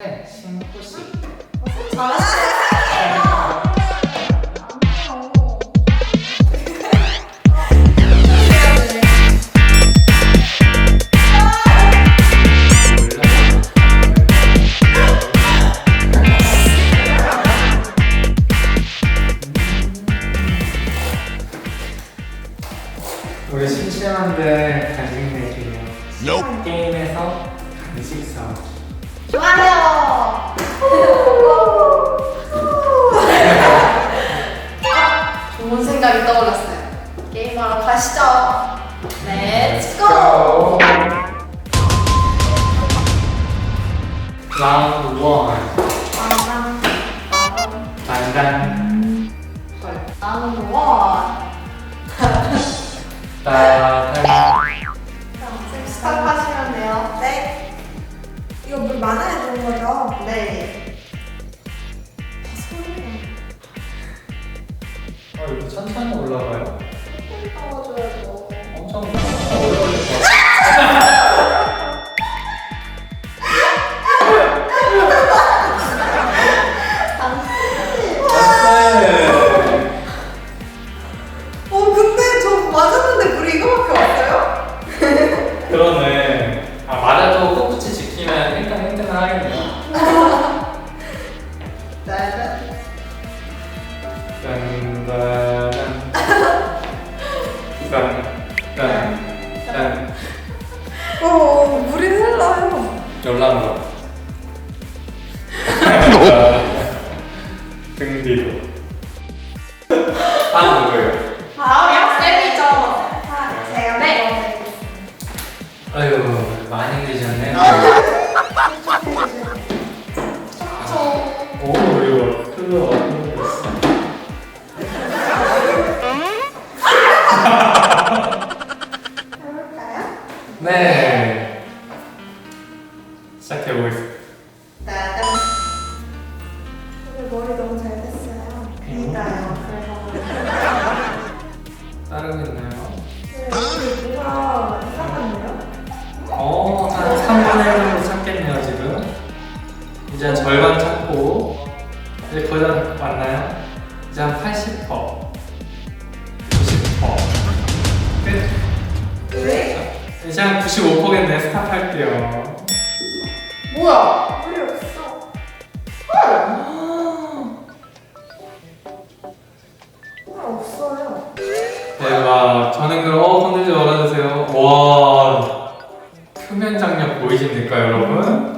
네, 신호 씨. 우리 심심한데 간식 내기요. 게임에서 생각이 떠올랐어요. 게임하러 가시죠. 렛츠 고. 라운드 원. 단단. 헐. 나는 원. 따단. 스탑하시면 돼요. 네. 이거 물 많아야 되는 거죠? 네. 천천히 올라가요? 흘러요. 열나무로. 다 왔나요? 이제 한 80%, 90%. 끝. 왜? 이제 한 95%겠네. 스탑할게요. 뭐야? 물이 없어. 물 없어요. 대박. 저는 그럼 어 건들지 말아주세요. 와. 표면 장력 보이십니까 여러분?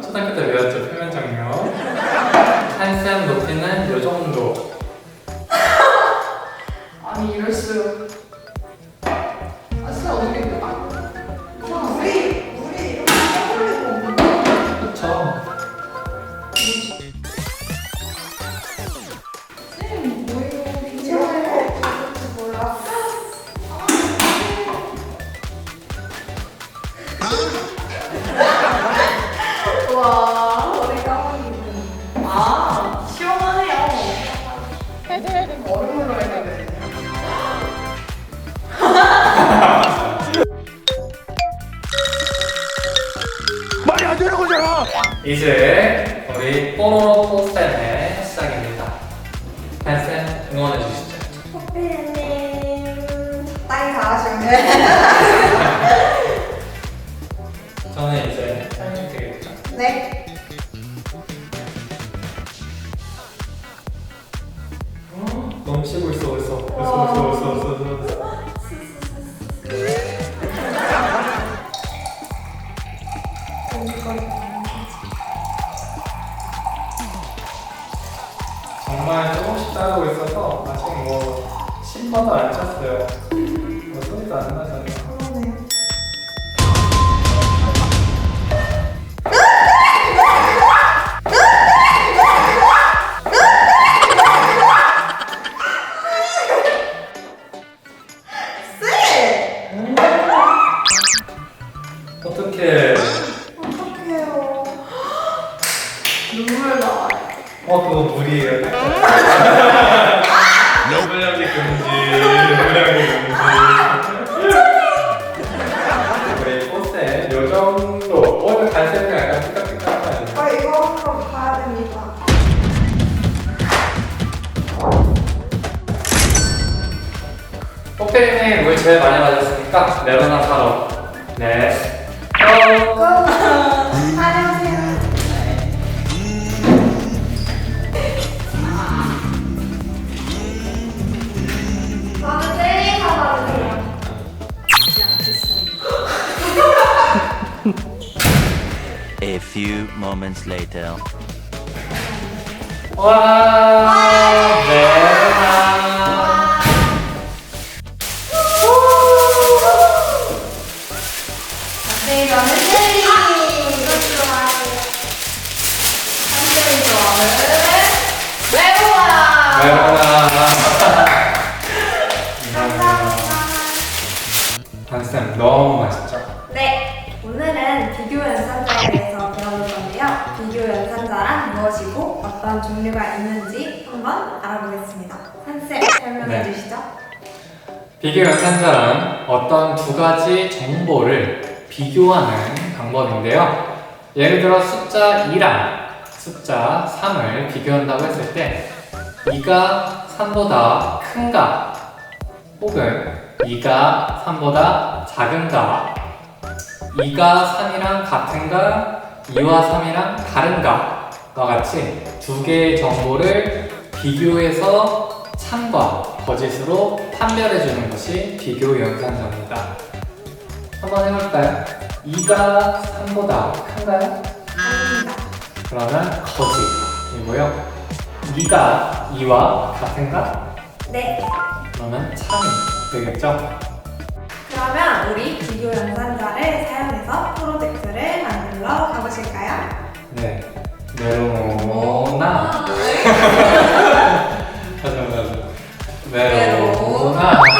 와. 머리 까먹이고. 아 시원하네요. 얼음으로 돼. 이제 우리 뽀로로 뽀쌤의 시작입니다. 한쌤 응원해 주시죠. 커피님 적당히 잘하시면 저는 이제 되겠죠. 네. 넘치고 있어 벌써 벌써 벌써 벌써 벌써 벌써. 정말 조금씩 따르고 있어서 아직 뭐 10번도 안 찼어요. 뭐 소리도 안 나잖아요. 어떻게? 어떡해요. 눈물 나. 어 그거 물이에요. 물량이 금지. 물량이 금지. 우리 꽃쌤 요 정도. 오늘 갈색은 약간 삐딱삐딱하네. 아, 이거 한번 봐야 됩니다. 꽃뱀이 물 제일 많이 맞았으니까 메로나 사러. 네. 고! 고! 다녀오세요. 저는 젤리 사과주세요. A few moments later. 와! 어떤 종류가 있는지 한번 알아보겠습니다. 한쌤 설명해 네. 주시죠. 비교 연산자란 어떤 두 가지 정보를 비교하는 방법인데요. 예를 들어 숫자 2랑 숫자 3을 비교한다고 했을 때 2가 3보다 큰가 혹은 2가 3보다 작은가 2가 3이랑 같은가 2와 3이랑 다른가 와 같이 두 개의 정보를 비교해서 참과 거짓으로 판별해 주는 것이 비교 연산자입니다. 한번 해볼까요? 2가 3보다 큰가요? 아닙니다. 그러면 거짓이고요. 2가 2와 같은가? 네, 그러면 참이 되겠죠? 그러면 우리 비교 연산자를 사용해서 프로젝트를 만들러 가보실까요? 네. 메로나. 가자, 가자. 메로나.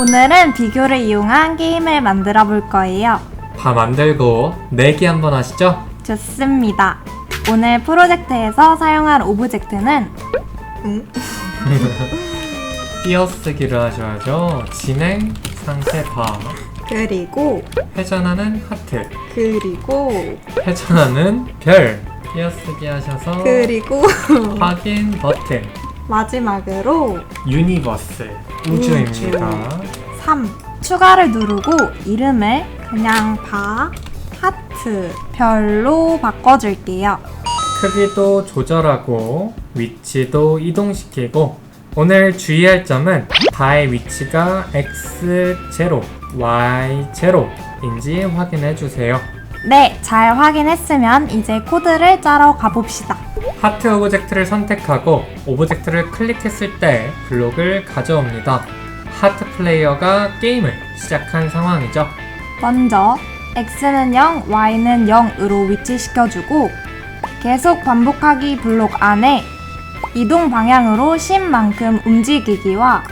오늘은 비교를 이용한 게임을 만들어 볼 거예요. 다 만들고 내기 한번 하시죠? 좋습니다. 오늘 프로젝트에서 사용할 오브젝트는 띄어쓰기를 하셔야죠. 진행, 상세, 바. 그리고 회전하는 하트. 그리고 회전하는 별. 띄어쓰기 하셔서 그리고 확인 버튼. 마지막으로 유니버스. 우주입니다. 3 추가를 누르고 이름을 그냥 바 하트 별로 바꿔줄게요. 크기도 조절하고 위치도 이동시키고 오늘 주의할 점은 바의 위치가 x0, y0인지 확인해 주세요. 네, 잘 확인했으면 이제 코드를 짜러 가봅시다. 하트 오브젝트를 선택하고 오브젝트를 클릭했을 때 블록을 가져옵니다. 하트 플레이어가 게임을 시작한 상황이죠. 먼저 x는 0, y는 0으로 위치시켜주고 계속 반복하기 블록 안에 이동 방향으로 10만큼 움직이기와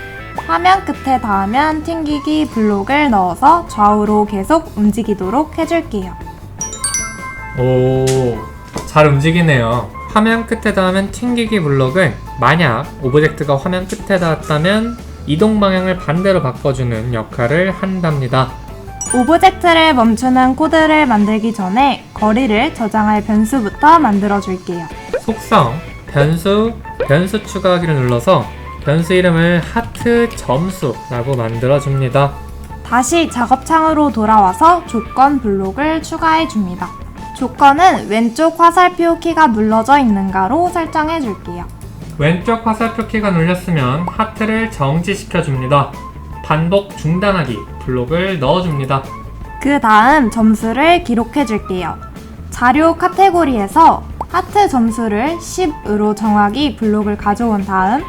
화면 끝에 닿으면 튕기기 블록을 넣어서 좌우로 계속 움직이도록 해줄게요. 오, 잘 움직이네요. 화면 끝에 닿으면 튕기기 블록은 만약 오브젝트가 화면 끝에 닿았다면 이동 방향을 반대로 바꿔주는 역할을 한답니다. 오브젝트를 멈추는 코드를 만들기 전에 거리를 저장할 변수부터 만들어 줄게요. 속성, 변수, 변수 추가하기를 눌러서 변수 이름을 하트 점수라고 만들어줍니다. 다시 작업창으로 돌아와서 조건 블록을 추가해 줍니다. 조건은 왼쪽 화살표 키가 눌러져 있는가로 설정해 줄게요. 왼쪽 화살표 키가 눌렸으면 하트를 정지시켜줍니다. 반복 중단하기 블록을 넣어줍니다. 그 다음 점수를 기록해 줄게요. 자료 카테고리에서 하트 점수를 10으로 정하기 블록을 가져온 다음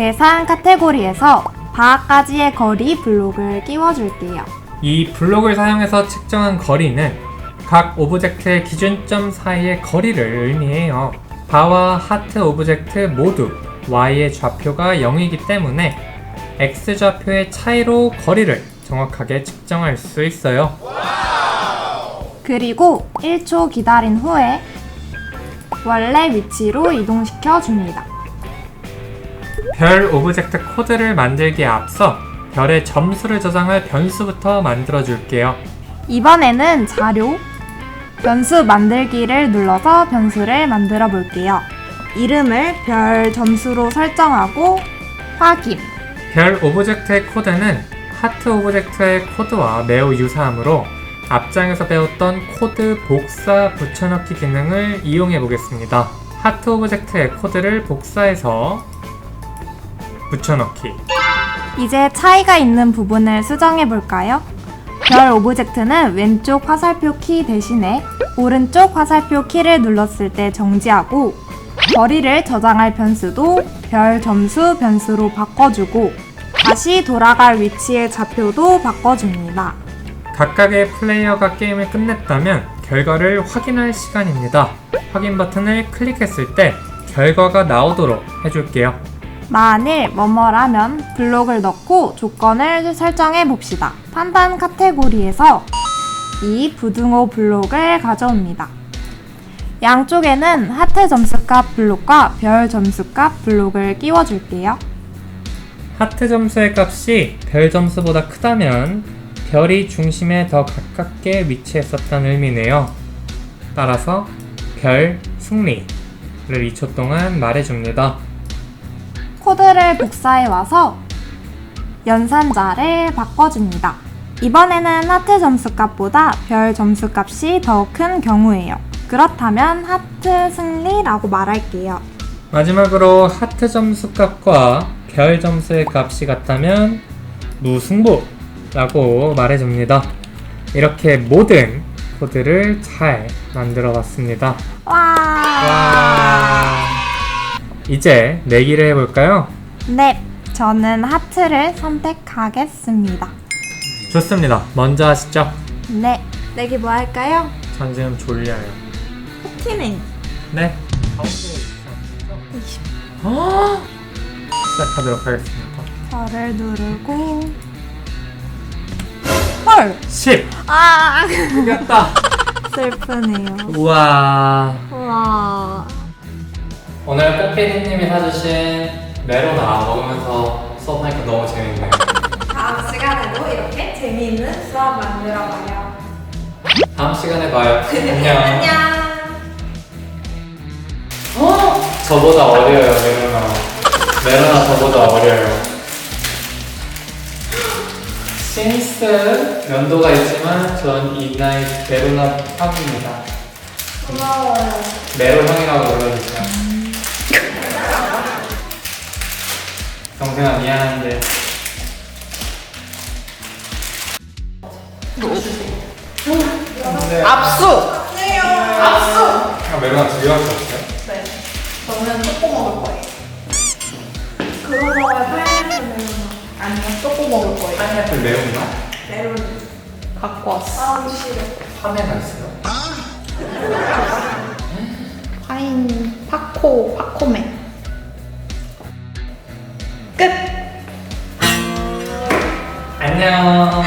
계산 카테고리에서 바까지의 거리 블록을 끼워 줄게요. 이 블록을 사용해서 측정한 거리는 각 오브젝트의 기준점 사이의 거리를 의미해요. 바와 하트 오브젝트 모두 y의 좌표가 0이기 때문에 x 좌표의 차이로 거리를 정확하게 측정할 수 있어요. 그리고 1초 기다린 후에 원래 위치로 이동시켜 줍니다. 별 오브젝트 코드를 만들기에 앞서 별의 점수를 저장할 변수부터 만들어 줄게요. 이번에는 자료, 변수 만들기를 눌러서 변수를 만들어 볼게요. 이름을 별 점수로 설정하고 확인, 별 오브젝트의 코드는 하트 오브젝트의 코드와 매우 유사하므로 앞장에서 배웠던 코드 복사 붙여넣기 기능을 이용해 보겠습니다. 하트 오브젝트의 코드를 복사해서 붙여넣기. 이제 차이가 있는 부분을 수정해 볼까요? 별 오브젝트는 왼쪽 화살표 키 대신에 오른쪽 화살표 키를 눌렀을 때 정지하고 거리를 저장할 변수도 별 점수 변수로 바꿔주고 다시 돌아갈 위치의 좌표도 바꿔줍니다. 각각의 플레이어가 게임을 끝냈다면 결과를 확인할 시간입니다. 확인 버튼을 클릭했을 때 결과가 나오도록 해줄게요. 만일 뭐뭐라면 블록을 넣고 조건을 설정해 봅시다. 판단 카테고리에서 이 부등호 블록을 가져옵니다. 양쪽에는 하트 점수값 블록과 별 점수값 블록을 끼워줄게요. 하트 점수의 값이 별 점수보다 크다면 별이 중심에 더 가깝게 위치했었다는 의미네요. 따라서 별 승리를 2초 동안 말해줍니다. 코드를 복사해 와서 연산자를 바꿔줍니다. 이번에는 하트 점수값보다 별 점수값이 더 큰 경우예요. 그렇다면 하트 승리라고 말할게요. 마지막으로 하트 점수 값과 별 점수의 값이 같다면 무승부라고 말해줍니다. 이렇게 모든 코드를 잘 만들어 봤습니다. 와. 와. 이제 내기를 해볼까요? 네, 저는 하트를 선택하겠습니다. 좋습니다. 먼저 하시죠. 네, 내기 뭐 할까요? 전 지금 졸려요. 키링. 네. 어? 시작하도록 하겠습니다. 저를 누르고. 헐! 10! 아, 이겼다! 슬프네요. 우와. 우와. 오늘 꽃피디님이 사주신 메로나 먹으면서 수업하니까 너무 재밌네요. 다음 시간에도 이렇게 재미있는 수업 만들어봐요. 다음 시간에 봐요. 안녕. 안녕. 저보다 어려요, 메로나. 메로나 저보다 어려요. 신스 연도가 있지만 전 이 나이 메로나 팝입니다. 고마워요. 메로 형이라고 아, 메로나 두개밖에 없어요? 네. 저는 초코 먹을 거예요. 그런 거에 파인애플. 아니요, 초코 먹을 거예요. 파인애플 매운맛? 메로나. 갖고 왔어. 아, 싫어. 파메가 있어요. 파인 파코 파코맨. 끝. 안녕.